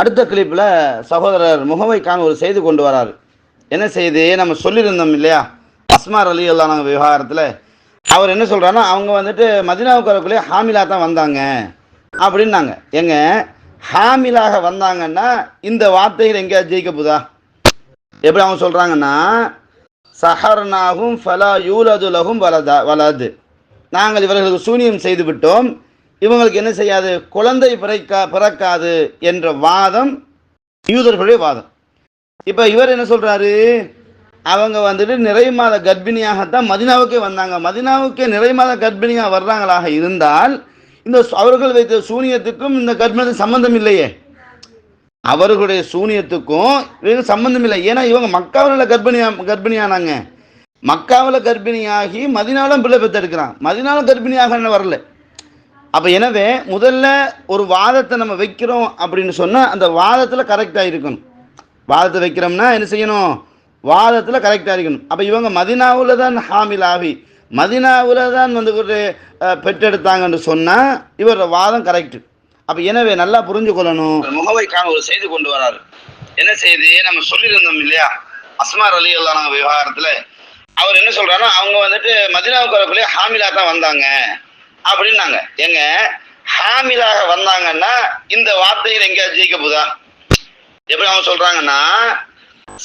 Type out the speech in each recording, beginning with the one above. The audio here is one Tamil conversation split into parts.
அடுத்த கிளிப்பில் சகோதரர் முகமை கான் ஒரு செய்தி கொண்டு வராரு. என்ன செய்தி? நம்ம சொல்லியிருந்தோம் இல்லையா? அஸ்மார் அலி அல்லான விவகாரத்தில். அவர் என்ன சொல்கிறாருன்னா அவங்க வந்துட்டு மதினாவுக்கு வரக்குள்ளே ஹாமிலா தான் வந்தாங்க அப்படின்னாங்க. எங்க ஹாமிலாக வந்தாங்கன்னா இந்த வார்த்தைகள் எங்கேயாவது ஜெயிக்க போதா எப்படி அவங்க சொல்கிறாங்கன்னா சஹர்னாகும் ஃபலா யூலதுலகும் வலதா வலது. நாங்கள் இவர்களுக்கு சூனியம் செய்து விட்டோம் இவங்களுக்கு என்ன செய்யாது? குழந்தை பிறக்கா பிறக்காது என்ற வாதம் யூதர்களுடைய வாதம். இப்போ இவர் என்ன சொல்கிறாரு அவங்க வந்துட்டு நிறை மாத கர்ப்பிணியாகத்தான் மதினாவுக்கே வந்தாங்க. மதினாவுக்கே நிறை மாத கர்ப்பிணியாக வர்றாங்களாக இருந்தால் இந்த அவர்கள் வைத்த சூனியத்துக்கும் இந்த கர்ப்பிணிக்கு சம்பந்தம் இல்லையே. அவர்களுடைய சூனியத்துக்கும் இவங்க சம்பந்தம் இல்லை. ஏன்னா இவங்க மக்காவில் கர்ப்பிணியா கர்ப்பிணியானாங்க. மக்காவில் கர்ப்பிணியாகி மதினாலும் பிள்ளை பெற்றெடுக்கிறான். மதினாலும் கர்ப்பிணியாக வரல? அப்போ எனவே முதல்ல ஒரு வாதத்தை நம்ம வைக்கிறோம் அப்படின்னு சொன்னால் அந்த வாதத்தில் கரெக்டாக இருக்கணும். வாதத்தை வைக்கிறோம்னா என்ன செய்யணும்? வாதத்தில் கரெக்டாக இருக்கணும். அப்போ இவங்க மதினாவில் தான் ஹாமில் ஆகி மதினாவில் தான் வந்து ஒரு பெற்றெடுத்தாங்கன்னு சொன்னால் இவரோட வாதம் கரெக்டு அப்போ எனவே நல்லா புரிஞ்சு கொள்ளணும். முகவைக்கான ஒரு செய்தி கொண்டு வராரு. என்ன செய்தி? நம்ம சொல்லியிருந்தோம் இல்லையா? அஸ்மார் அலி அல்லான விவகாரத்தில். அவர் என்ன சொல்கிறாருன்னா அவங்க வந்துட்டு மதினாவுக்கு வரக்குள்ளே ஹாமிலா தான் வந்தாங்க. அப்படின்னாங்க. எங்க ஹாமிலாக வந்தாங்கன்னா இந்த வார்த்தையில் எங்கேயாவது ஜெயிக்க போதா? எப்படி அவங்க சொல்றாங்கன்னா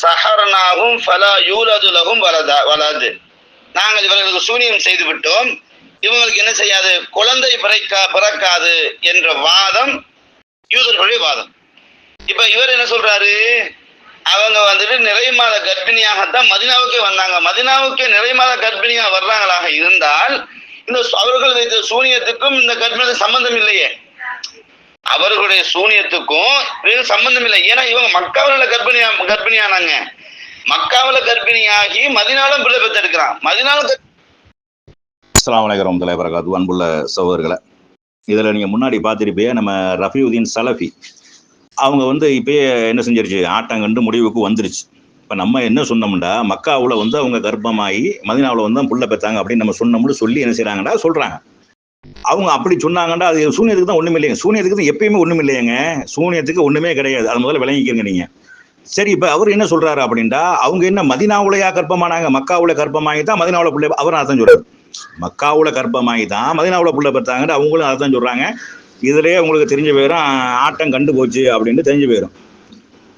சஹரனாகும் ஃபலா யூலதுலகும் வலதா வலாது. நாங்கள் இவர்களுக்கு சூனியம் செய்து விட்டோம். இவங்களுக்கு என்ன செய்யாது? குழந்தை பிறக்கா பிறக்காது என்ற வாதம் யூதர்களுடைய வாதம். இப்ப இவர் என்ன சொல்றாரு? அவங்க வந்துட்டு நிறை மாத கர்ப்பிணியாகத்தான் மதினாவுக்கே வந்தாங்க. மதினாவுக்கே நிறை மாத கர்ப்பிணியா வர்றாங்களாக இருந்தால் இந்த அவர்கள் வைத்த சூனியத்துக்கும் இந்த கற்பனை சம்பந்தம் இல்லையே. அவர்களுடைய சூனியத்துக்கும் வேறு சம்பந்தம் இல்லை. ஏன்னா இவங்க மக்காவில் கர்ப்பிணியா கர்ப்பிணியானாங்க. மக்காவில் கர்ப்பிணியாகி மதினாலும் பிள்ளை பெற்றெடுக்கிறான் மதினாலும் அஸ்லாம் அஸ்ஸலாமு அலைக்கும் வரமத்துல்லாஹி வரகாத்து அன்புள்ள சகோதரர்களை இதில் நீங்கள் முன்னாடி பார்த்துருப்பே நம்ம ரஃபியுதீன் சலஃபி. அவங்க வந்து இப்பயே என்ன செஞ்சிருச்சு? ஆட்டம் கண்டு முடிவுக்கு வந்துருச்சு. இப்போ நம்ம என்ன சொன்னோம்டா மக்காவில் வந்து அவங்க கர்ப்பமாகி மதினாவில் வந்து புள்ள பெற்றாங்க அப்படின்னு நம்ம சொன்னோம்னு சொல்லி என்ன செய்கிறாங்கடா சொல்கிறாங்க அவங்க அப்படி சொன்னாங்கடா அது சூனியத்துக்கு தான் ஒன்றும் இல்லைங்க. சூனியத்துக்கு தான் எப்பயுமே ஒன்றும் இல்லையங்க. சூனியத்துக்கு ஒன்றுமே கிடையாது. அது முதல்ல விளங்கிக்கிறங்க நீங்கள் சரி இப்போ அவர் என்ன சொல்கிறாரு அப்படின்டா அவங்க என்ன மதினாவுலையா கர்ப்பமானாங்க? மக்காவுல கர்ப்பமாகி தான் மதினாவில் பிள்ளை அவர் அதான் சொல்கிறார் மக்காவில் கர்ப்பமாகி தான் மதினாவில் பிள்ளை பெற்றாங்கன்னு அவங்களும் அதான் சொல்கிறாங்க இதிலே உங்களுக்கு தெரிஞ்சு போயிடும் ஆட்டம் கண்டு போச்சு அப்படின்னு தெரிஞ்சு போயிடும்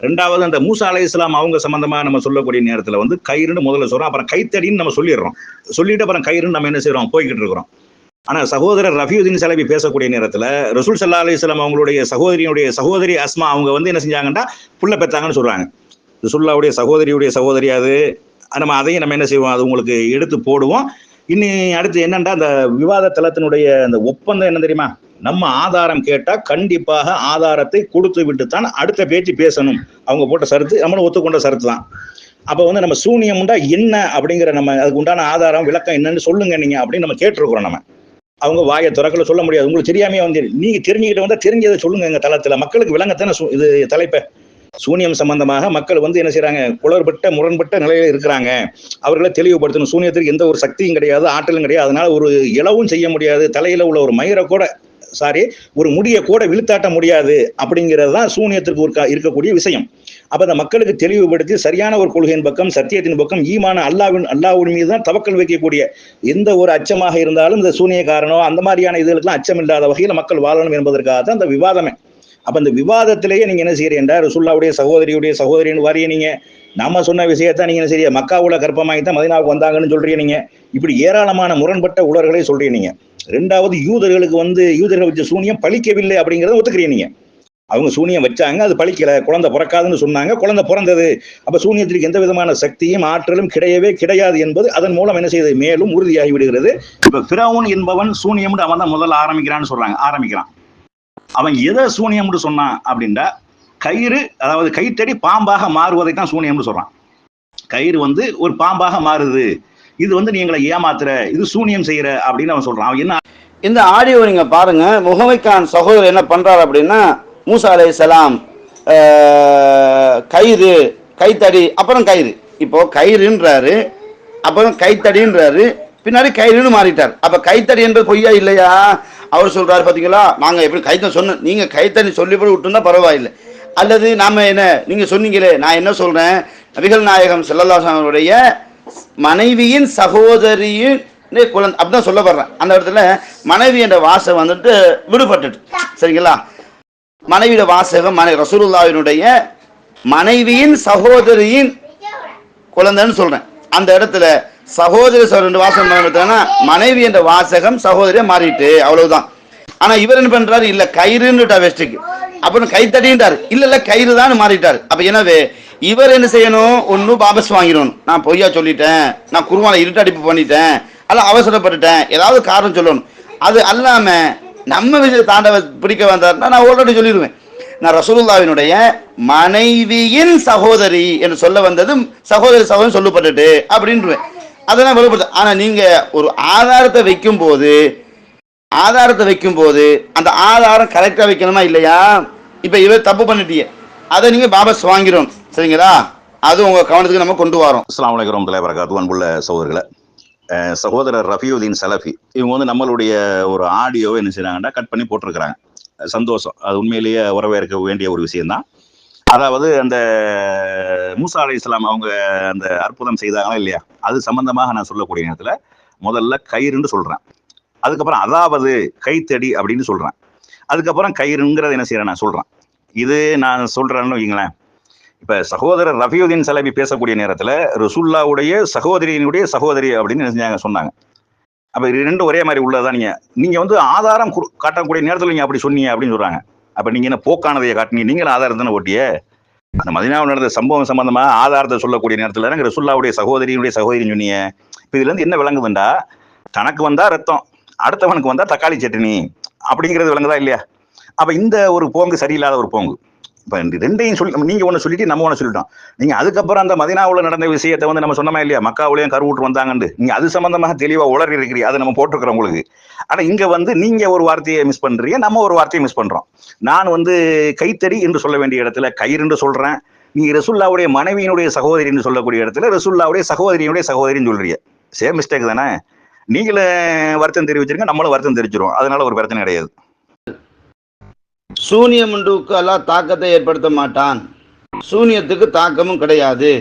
ரெண்டாவது அந்த மூசா அலை இஸ்லாம் அவங்க சம்மந்தமாக நம்ம சொல்லக்கூடிய நேரத்தில் வந்து கயிறுன்னு முதல்ல சொல்கிறோம் அப்புறம் கைத்தடின்னு நம்ம சொல்லிடுறோம். சொல்லிட்டு அப்புறம் கயிறுன்னு நம்ம என்ன செய்கிறோம் போய்கிட்டு இருக்கிறோம். ஆனால் சகோதரர் ரஃபியுதீன் செலவி பேசக்கூடிய நேரத்தில் ரசூல் சல்லா அலிஸ்லாம் அவங்களுடைய சகோதரியுடைய சகோதரி அஸ்மா அவங்க வந்து என்ன செஞ்சாங்கன்னா புள்ள பெற்றாங்கன்னு சொல்கிறாங்க ரசுல்லாவுடைய சகோதரியுடைய சகோதரி அது. நம்ம அதையும் நம்ம என்ன செய்வோம்? அது உங்களுக்கு எடுத்து போடுவோம். இனி அடுத்து என்னென்னா அந்த விவாத தளத்தினுடைய அந்த ஒப்பந்தம் என்ன தெரியுமா? நம்ம ஆதாரம் கேட்டால் கண்டிப்பாக ஆதாரத்தை கொடுத்து விட்டு தான் அடுத்த பேச்சு பேசணும். அவங்க போட்ட சருத்து நம்மளும் ஒத்துக்கொண்ட சருத்து தான் அப்போ வந்து நம்ம சூனியம்டா என்ன அப்படிங்கிற நம்ம அதுக்கு உண்டான ஆதாரம் விளக்கம் என்னன்னு சொல்லுங்க நீங்க அப்படின்னு நம்ம கேட்டிருக்கிறோம் நம்ம. அவங்க வாயை துறக்கல சொல்ல முடியாது. உங்களுக்கு தெரியாமையே வந்து நீங்க தெரிஞ்சுக்கிட்டு வந்தா தெரிஞ்சதை சொல்லுங்க எங்க தளத்துல. மக்களுக்கு விளங்கத்தானே இது தலைப்பை. சூனியம் சம்பந்தமாக மக்கள் வந்து என்ன செய்கிறாங்க குளர்பட்ட முரண்பட்ட நிலையில இருக்கிறாங்க. அவர்களை தெளிவுபடுத்தணும். சூனியத்திற்கு எந்த ஒரு சக்தியும் கிடையாது ஆற்றலும் கிடையாது. அதனால ஒரு இளவும் செய்ய முடியாது. தலையில உள்ள ஒரு மயிரை கூட சாரி ஒரு முடியை கூட விழுத்தாட்ட முடியாது அப்படிங்கிறது தான் சூனியத்திற்கு ஒரு க- இருக்கக்கூடிய விஷயம். அப்போ அந்த மக்களுக்கு தெளிவுபடுத்தி சரியான ஒரு கொள்கையின் பக்கம் சத்தியத்தின் பக்கம் ஈமான அல்லாவின் அல்லாவின் மீது தான் தவக்கல் வைக்கக்கூடிய எந்த ஒரு அச்சமாக இருந்தாலும் இந்த சூனிய காரணம் அந்த மாதிரியான இதுகளுக்கெல்லாம் அச்சம் இல்லாத வகையில் மக்கள் வாழணும் என்பதற்காக தான் அந்த விவாதமே. அப்போ அந்த விவாதத்திலேயே நீங்கள் என்ன செய்யறீங்க ரசுல்லாவுடைய சகோதரியுடைய சகோதரின் வாரியை நீங்க நாம சொன்ன விஷயத்த நீங்க என்ன செய்ய மக்காவுல கர்ப்பமாகி தான் மதினாவுக்கு வந்தாங்கன்னு சொல்றீங்க நீங்க. இப்படி ஏராளமான முரண்பட்ட உலர்களை சொல்றீங்க நீங்க. ரெண்டாவது யூதர்களுக்கு வந்து யூதர்கள் வச்ச சூனியம் பழிக்கவில்லை அப்படிங்கிறத ஒத்துக்கிறீங்க நீங்க. அவங்க சூனியம் வச்சாங்க அது பழிக்கல. குழந்தை பிறக்காதுன்னு சொன்னாங்க குழந்தை பிறந்தது. அப்ப சூனியத்திற்கு எந்த விதமான சக்தியும் ஆற்றலும் கிடையவே கிடையாது என்பது அதன் மூலம் என்ன செய்யுது? மேலும் உறுதியாகி விடுகிறது. இப்ப பிரவுன் என்பவன் சூனியம்னு அவன் தான் முதல்ல ஆரம்பிக்கிறான்னு சொல்றாங்க ஆரம்பிக்கிறான். அவன் எதை சூனியம்னு சொன்னான் அப்படின்னா கயிறு அதாவது கைத்தடி பாம்பாக மாறுவதை தான் சூனியம்னு சொல்றான். கயிறு வந்து ஒரு பாம்பாக மாறுது. இது வந்து நீ எங்களை ஏமாத்துற இது சூனியம் செய்யற அப்படின்னு அவன் சொல்றான். அவன் என்ன இந்த ஆடியோ நீங்க பாருங்க. முகமைக்கான் சகோதரர் என்ன பண்றாரு அப்படின்னா மூசா அலை சலாம் கயிறு கைத்தடி அப்புறம் கயிறு. இப்போ கயிறுன்றாரு அப்புறம் கைத்தடின்றாரு பின்னாடி கயிறுன்னு மாறிட்டார். அப்ப கைத்தடி என்பது பொய்யா இல்லையா? அவர் சொல்றாரு பாத்தீங்களா? நாங்க எப்படி கைத்தன் சொன்ன நீங்க கைத்தடி சொல்லி கூட விட்டுருந்தா பரவாயில்லை. அல்லது நாம் என்ன நீங்கள் சொன்னீங்களே நான் என்ன சொல்கிறேன் நபிகள் நாயகம் செல்லல்லாசனுடைய மனைவியின் சகோதரியின் குழந்தை அப்படிதான் சொல்ல வர்றேன் அந்த இடத்துல மனைவி என்ற வாசகம் வந்துட்டு விடுபட்டுட்டு. சரிங்களா? மனைவியோட வாசகம் மனை ரசூலுல்லாவினுடைய மனைவியின் சகோதரியின் குழந்தைன்னு சொல்றேன். அந்த இடத்துல சகோதரி சகோதரி ரெண்டு வாசகம் மனைவி என்ற வாசகம் சகோதரியை மாறிட்டு அவ்வளவுதான். ஆனா இவர் என்ன பண்றாரு? இல்ல கயிறுன்னுட்டா வெஸ்ட்டுக்கு அப்புறம் கை தட்டின்றாரு இல்ல இல்ல கயிறு தான் மாறிட்டாரு. அப்ப எனவே இவர் என்ன செய்யணும்? ஒன்னும் வாபஸ் வாங்கிடணும். நான் பொய்யா சொல்லிட்டேன். நான் குருவான இருட்டடிப்பு பண்ணிட்டேன். அல்ல அவசரப்பட்டுட்டேன். ஏதாவது காரணம் சொல்லணும். அது அல்லாம நம்ம விஷய தாண்டவ பிடிக்க வந்தாருன்னா நான் ஆல்ரெடி சொல்லிடுவேன். நான் ரசூலுல்லாவினுடைய மனைவியின் சகோதரி என்று சொல்ல வந்தது சகோதரி சகோதரி சொல்லப்பட்டுட்டு அப்படின்றுவேன். அதெல்லாம் வெளிப்படுத்த ஆனா நீங்க ஒரு ஆதாரத்தை வைக்கும் போது ஆதாரத்தை வைக்கும் போது அந்த ஆதாரம் கரெக்டாக வைக்கணுமா இல்லையா? இப்போ இவர் தப்பு பண்ணிட்டீங்க அதை நீங்கள் வாபஸ் வாங்கிடும் சரிங்களா? அது உங்கள் கவனத்துக்கு நம்ம கொண்டு வரோம். அஸ்லாம் வலைக்கம் தலை வரகாத்து அன்புள்ள சகோதரர்களை சகோதரர் ரஃபியுதீன் சலஃபி இவங்க வந்து நம்மளுடைய ஒரு ஆடியோவை என்ன செய்கிறாங்கன்னா கட் பண்ணி போட்டிருக்கிறாங்க. சந்தோஷம். அது உண்மையிலேயே வரவேற்க வேண்டிய ஒரு விஷயம்தான். அதாவது அந்த மூசா அலை இஸ்லாம் அவங்க அந்த அற்புதம் செய்தாங்களா இல்லையா? அது சம்பந்தமாக நான் சொல்லக்கூடிய நேரத்தில் முதல்ல கயிறுன்னு சொல்கிறேன் அதுக்கப்புறம் அதாவது கைத்தடி அப்படின்னு சொல்கிறேன் அதுக்கப்புறம் கயிறுங்கிறத என்ன செய்கிறேன் நான் சொல்கிறேன் இது நான் சொல்கிறேன்னு வைங்களேன் இப்போ சகோதரர் ரஃபியுதீன் சலபி பேசக்கூடிய நேரத்தில் ரசுல்லாவுடைய சகோதரியினுடைய சகோதரி அப்படின்னு என்ன செஞ்சாங்க? சொன்னாங்க. அப்போ இது ரெண்டும் ஒரே மாதிரி உள்ளதா நீங்கள் நீங்கள் வந்து ஆதாரம் கு காட்டக்கூடிய நேரத்தில் நீங்கள் அப்படி சொன்னீங்க அப்படின்னு சொல்கிறாங்க அப்போ நீங்கள் என்ன போக்கானதையை காட்டினீங்க? நீங்களும் ஆதாரம் தானே ஓட்டியே? அந்த மதினாவில் நடந்த சம்பவம் சம்பந்தமாக ஆதாரத்தை சொல்லக்கூடிய நேரத்தில் எனக்கு ரசுல்லாவுடைய சகோதரியினுடைய சகோதரின்னு சொன்னீங்க. இப்போ இதுலேருந்து என்ன விளங்குதுண்டா? தனக்கு வந்தால் ரத்தம். அடுத்தவனுக்கு வந்தா தக்காளி சட்னி அப்படிங்கிறது விளங்குதா இல்லையா? அப்ப இந்த ஒரு போங்கு சரியில்லாத ஒரு போங்கு. இப்ப இந்த ரெண்டையும் சொல்லி நீங்க ஒண்ணு சொல்லிட்டு நம்ம ஒண்ணு சொல்லிட்டோம். நீங்க அதுக்கப்புறம் அந்த மதினாவுல நடந்த விஷயத்தை வந்து நம்ம சொன்னோமா இல்லையா? மக்காவுலயும் கருவுற்று வந்தாங்கன்னு நீங்க அது சம்பந்தமாக தெளிவா உளறி இருக்கிறீங்க அதை நம்ம போட்டிருக்கிறோம் உங்களுக்கு. ஆனா இங்க வந்து நீங்க ஒரு வார்த்தையை மிஸ் பண்றீங்க நம்ம ஒரு வார்த்தையை மிஸ் பண்றோம். நான் வந்து கைத்தறி என்று சொல்ல வேண்டிய இடத்துல கயிறு என்று சொல்றேன். நீங்க ரசுல்லாவுடைய மனைவியினுடைய சகோதரின்னு சொல்லக்கூடிய இடத்துல ரசுல்லாவுடைய சகோதரியினுடைய சகோதரின்னு சொல்றீங்க. சேம் மிஸ்டேக் தானே? நீங்களே வருத்தம் தெரிவிச்சிருங்க நம்மளும் வருத்தம் தெரிவிச்சிருவோம். அதனால ஒரு பிரச்சனை கிடையாது. சூனியம் உண்டுக்கு தாக்கத்தை ஏற்படுத்த மாட்டான். சூனியத்துக்கு தாக்கமும் கிடையாது.